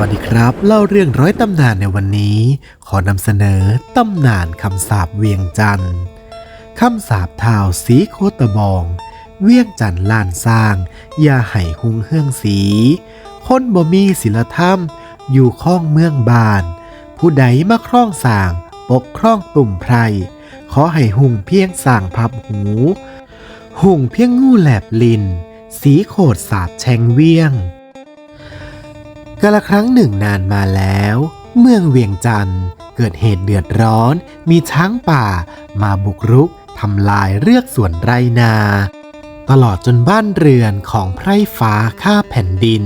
วัสดีครับ เล่าเรื่องร้อยตำนานในวันนี้ ขอนำเสนอตำนานคำสาปเวียงจันทร์คำสาปเท้าสีโคตะบอง เวียงจันทร์ลานสร้างยาไห่หุงเฮืองสีคนบ่มีศิลธรรม อยู่ข้องเมืองบาน ผู้ใดมาคร่องสร้างปกคร่องตุ่มไพร ขอให้หุงเพียงสางพับหู หุงเพียงงูแหลบลิน สีโขดสาบแชงเวียง กาลครั้งหนึ่งนานมาแล้ว เมืองเวียงจันทร์เกิดเหตุเดือดร้อน มีช้างป่า มาบุกรุกทำลายเรือกสวนไรนา ตลอดจนบ้านเรือนของไพร่ฟ้าข้าแผ่นดิน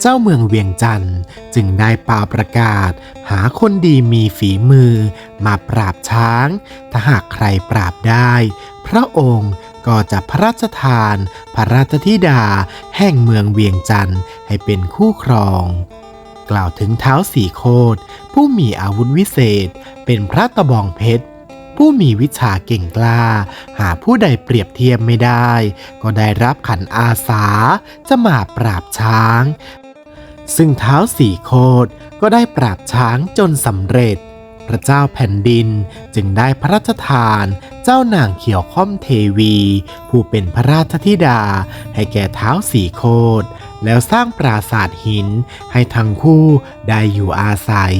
เจ้าเมืองเวียงจันทร์จึงได้ป่าประกาศ หาคนดีมีฝีมือ มาปราบช้าง ถ้าหากใครปราบได้ พระองค์ ก็จะพระราชทาน พระราชธิดา แห่งเมืองเวียงจันทร์ให้เป็นคู่ครอง กล่าวถึงเท้าสีโคดผู้มีอาวุธวิเศษ เป็นพระตะบองเพชรผู้มีวิชาเก่งกล้า หาผู้ใดเปรียบเทียบไม่ได้ ก็ได้รับขันอาสา จะมาปราบช้าง ซึ่งเท้าสีโคดก็ได้ปราบช้างจนสำเร็จ พระเจ้าแผ่นดินจึงได้พระราชทาน เจ้านางเขียวค่อมเทวี ผู้เป็นพระราชธิดา ให้แก่เท้าสีโคดแล้วสร้างปราสาทหินให้ทั้งคู่ได้อยู่อาศัย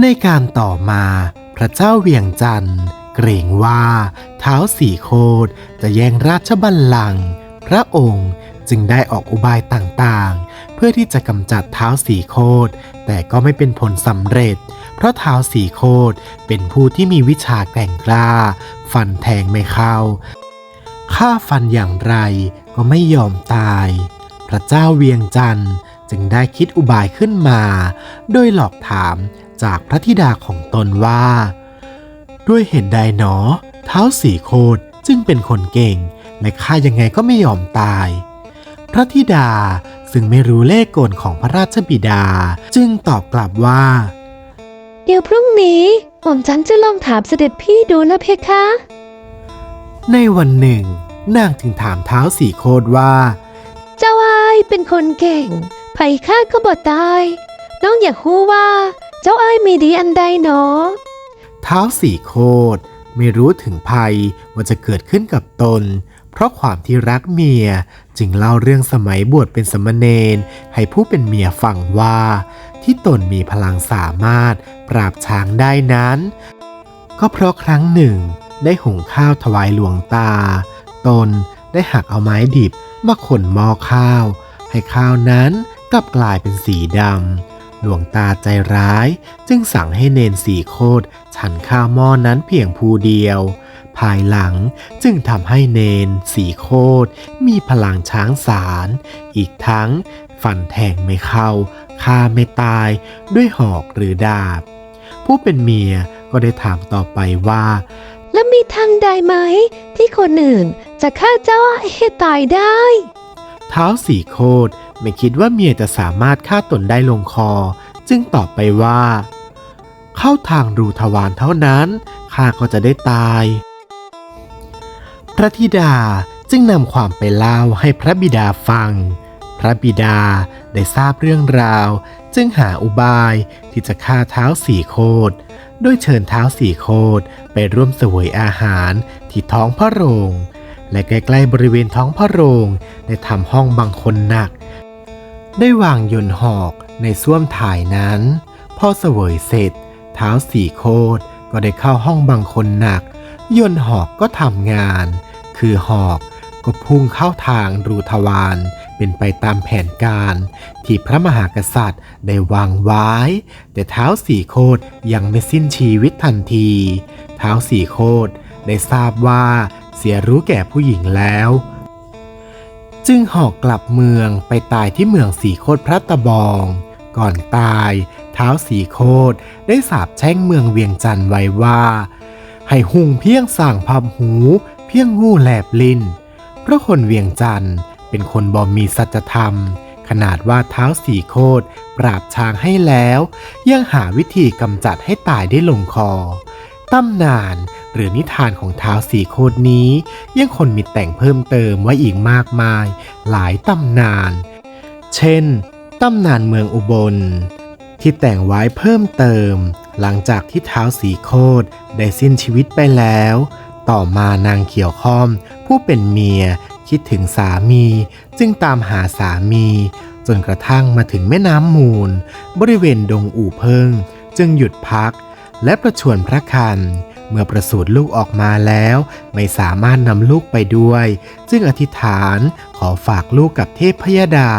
ในการต่อมาพระเจ้าเวียงจันทร์เกรงว่าเท้าสีโคดจะแย่งราชบัลลังก์พระองค์จึงได้ออกอุบายต่างๆ เพื่อที่จะกำจัดเท้าสีโคดแต่ก็ไม่เป็นผลสำเร็จ เพราะเท้าสีโคดเป็นผู้ที่มีวิชาแกร่งกล้า ฟันแทงไม่เข้าฆ่าฟันอย่างไรก็ไม่ยอมตาย พระเจ้าเวียงจันทร์จึงได้คิดอุบายขึ้นมา โดยหลอกถามจากพระธิดาของตนว่า ด้วยเหตุใดหนอ เท้าสีโคดจึงเป็นคนเก่ง และฆ่ายังไงก็ไม่ยอมตาย พระธิดา ซึ่งไม่รู้เลขกลของพระราชบิดา จึงตอบกลับว่า เดี๋ยวพรุ่งนี้หม่อมฉันจะลองถามเสด็จพี่ดูนะเพคะ ในวันหนึ่ง นางถึงถามเท้าสีโคดว่า เจ้าอ้ายเป็นคนเก่งไผ่ข้าก็บ่ตาย น้องอยากรู้ว่า เจ้าอ้ายมีดีอันใดหนอ เท้าสีโคดไม่รู้ถึงภัยว่าจะเกิดขึ้นกับตน เพราะความที่รักเมียจึงเล่าเรื่องสมัยบวชเป็นสมณเณรให้ผู้เป็นเมียฟังว่า ที่ตนมีพลังสามารถปราบช้างได้นั้น ก็เพราะครั้งหนึ่ง ได้หุงข้าวถวายหลวงตา ตนได้หักเอาไม้ดิบมาขนหม้อข้าว ให้ข้าวนั้นกลับกลายเป็นสีดำ หลวงตาใจร้าย จึงสั่งให้เนนสีโคดฉันข้าวหม้อนั้นเพียงผู้เดียว ภายหลังจึงทำให้เนนสีโคดมีพลังช้างสาร อีกทั้งฟันแทงไม่เข้าฆ่าไม่ตายด้วยหอกหรือดาบ ผู้เป็นเมียก็ได้ถามต่อไปว่า แล้วมีทางใดไหม ที่คนอื่นจะฆ่าเจ้าอ้ายให้ตายได้ เท้าสีโคด ไม่คิดว่าเมียจะสามารถฆ่าตนได้ลงคอ จึงตอบไปว่า เข้าทางรูทวารเท่านั้นข้าก็จะได้ตาย พระธิดาจึงนำความไปเล่าให้พระบิดาฟัง พระบิดาได้ทราบเรื่องราว จึงหาอุบายที่จะฆ่าเท้าสีโคดโดยเชิญเท้าสีโคดไปร่วมเสวยอาหารที่ท้องพระโรงและใกล้ๆบริเวณท้องพระโรงได้ทำห้องบังคนหนัก ได้วางยนหอกในส้วมถ่ายนั้น พอเสวยเสร็จ เท้าสี่โคดก็ได้เข้าห้องบังคนหนัก ยนหอกก็ทำงาน คือหอกก็พุ่งเข้าทางรูทวารเป็นไปตามแผนการ ที่พระมหากษัตริย์ได้วางไว้ แต่เท้าสี่โคดยังไม่สิ้นชีวิตทันที เท้าสี่โคดได้ทราบว่าเสียรู้แก่ผู้หญิงแล้ว จึงหอกกลับเมืองไปตายที่เมืองสีโคดพระตะบอง ก่อนตายเท้าสีโคดได้สาบแช่งเมืองเวียงจันทร์ไว้ว่า ให้หุงเพียงสั่งพับหู เพียงงูแหลบลิ้นเพราะคนเวียงจันทร์เป็นคนบ่มีสัจธรรม ขนาดว่าเท้าสีโคดปราบช้างให้แล้ว ยังหาวิธีกำจัดให้ตายได้ลงคอ ตำนานหรือนิทานของเท้าสีโคดนี้ ยังคนมีแต่งเพิ่มเติมไว้อีกมากมาย หลายตำนาน เช่นตำนานเมืองอุบล ที่แต่งไว้เพิ่มเติม หลังจากที่เท้าสีโคตรได้สิ้นชีวิตไปแล้ว ต่อมานางเขียวข้อม ผู้เป็นเมียคิดถึงสามี จึงตามหาสามี จนกระทั่งมาถึงแม่น้ำมูล บริเวณดงอู่เพิง จึงหยุดพัก และประชวรพระคัน เมื่อประสูติลูกออกมาแล้ว ไม่สามารถนำลูกไปด้วย จึงอธิษฐานขอฝากลูกกับเทพพยดา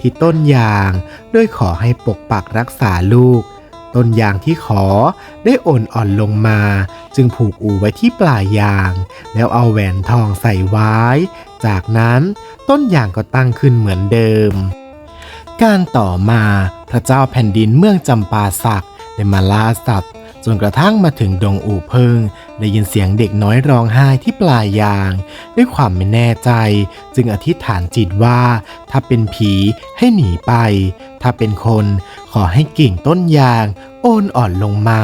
ที่ต้นยางโดยขอให้ปกปักรักษาลูก ต้นยางที่ขอได้โอนอ่อนลงมา จึงผูกอู่ไว้ที่ปลายยาง แล้วเอาแหวนทองใส่ไว้ จากนั้นต้นยางก็ตั้งขึ้นเหมือนเดิม การต่อมาพระเจ้าแผ่นดินเมืองจำปาสักได้มาล่าสัตว์ จนกระทั่งมาถึงดงอู่เพิง ได้ยินเสียงเด็กน้อยร้องไห้ที่ปลายยาง ด้วยความไม่แน่ใจ จึงอธิษฐานจิตว่า ถ้าเป็นผีให้หนีไป ถ้าเป็นคนขอให้กิ่งต้นยาง โอนอ่อนลงมา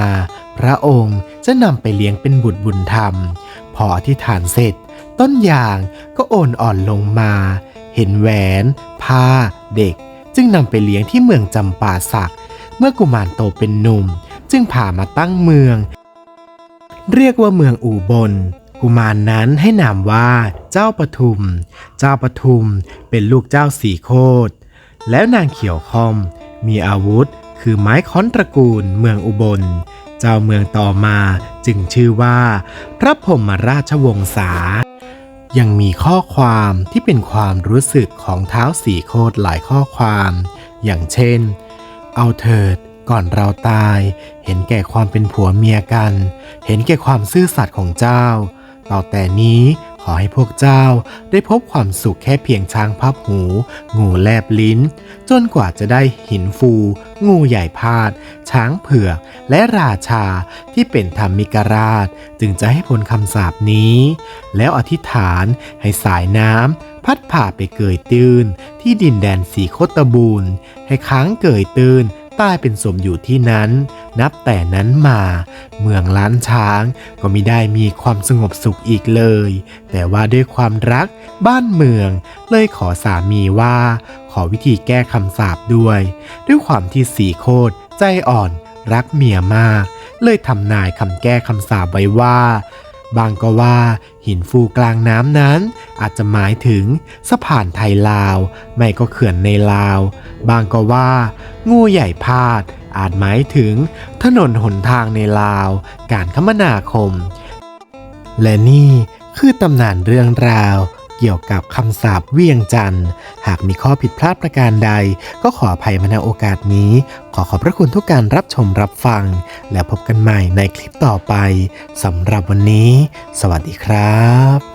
พระองค์จะนำไปเลี้ยงเป็นบุตรบุญธรรม พออธิษฐานเสร็จ ต้นยางก็โอนอ่อนลงมา เห็นแหวน ผ้า เด็ก จึงนำไปเลี้ยงที่เมืองจำปาสัก เมื่อกุมารโตเป็นหนุ่ม จึงพามาตั้งเมือง เรียกว่าเมืองอู่บนกุมารนนั้นให้นามว่าเจ้าปทุม เจ้าปทุมเป็นลูกเจ้าสีโคตรแล้วนางเขียวคอม มีอาวุธคือไม้ค้อนตระกูลเมืองอุบล เจ้าเมืองต่อมาจึงชื่อว่า พระพรมราชวงศา ยังมีข้อความที่เป็นความรู้สึกของเท้าสีโคตรหลายข้อความ อย่างเช่น เอาเถิด ก่อนเราตาย เห็นแก่ความเป็นผัวเมียกัน เห็นแก่ความซื่อสัตย์ของเจ้า ต่อแต่นี้ขอให้พวกเจ้าได้พบความสุขแค่เพียงช้างพับหู งูแลบลิ้น จนกว่าจะได้หินฟู งูใหญ่พาด ช้างเผือก และราชาที่เป็นธรรมิกราช จึงจะให้พ้นคำสาปนี้ แล้วอธิษฐานให้สายน้ำพัดผ่าไปเกยตื้น ที่ดินแดนสีโคตบูรณ์ให้ค้างเกยตื้น ตายเป็นสมอยู่ที่นั้น นับแต่นั้นมา เมืองล้านช้างก็มิได้มีความสงบสุขอีกเลย แต่ว่าด้วยความรักบ้านเมือง เลยขอสามีว่า ขอวิธีแก้คำสาปด้วย ด้วยความที่สีโคตรใจอ่อน รักเมียมาก เลยทำนายคำแก้คำสาปไว้ว่า บางก็ว่าหินฟูกลางน้ำนั้น อาจจะหมายถึงสะพานไทยลาว ไม่ก็เขื่อนในลาว บางก็ว่า งูใหญ่พาด อาจหมายถึง ถนนหนทางในลาว การคมนาคม และนี่คือตำนานเรื่องราว เกี่ยวกับคำสาบเวียงจันทร์ หากมีข้อผิดพลาดประการใด ก็ขออภัยมาณโอกาสนี้ ขอขอบพระคุณทุกการรับชมรับฟัง แล้วพบกันใหม่ในคลิปต่อไปสำหรับวันนี้ สวัสดีครับ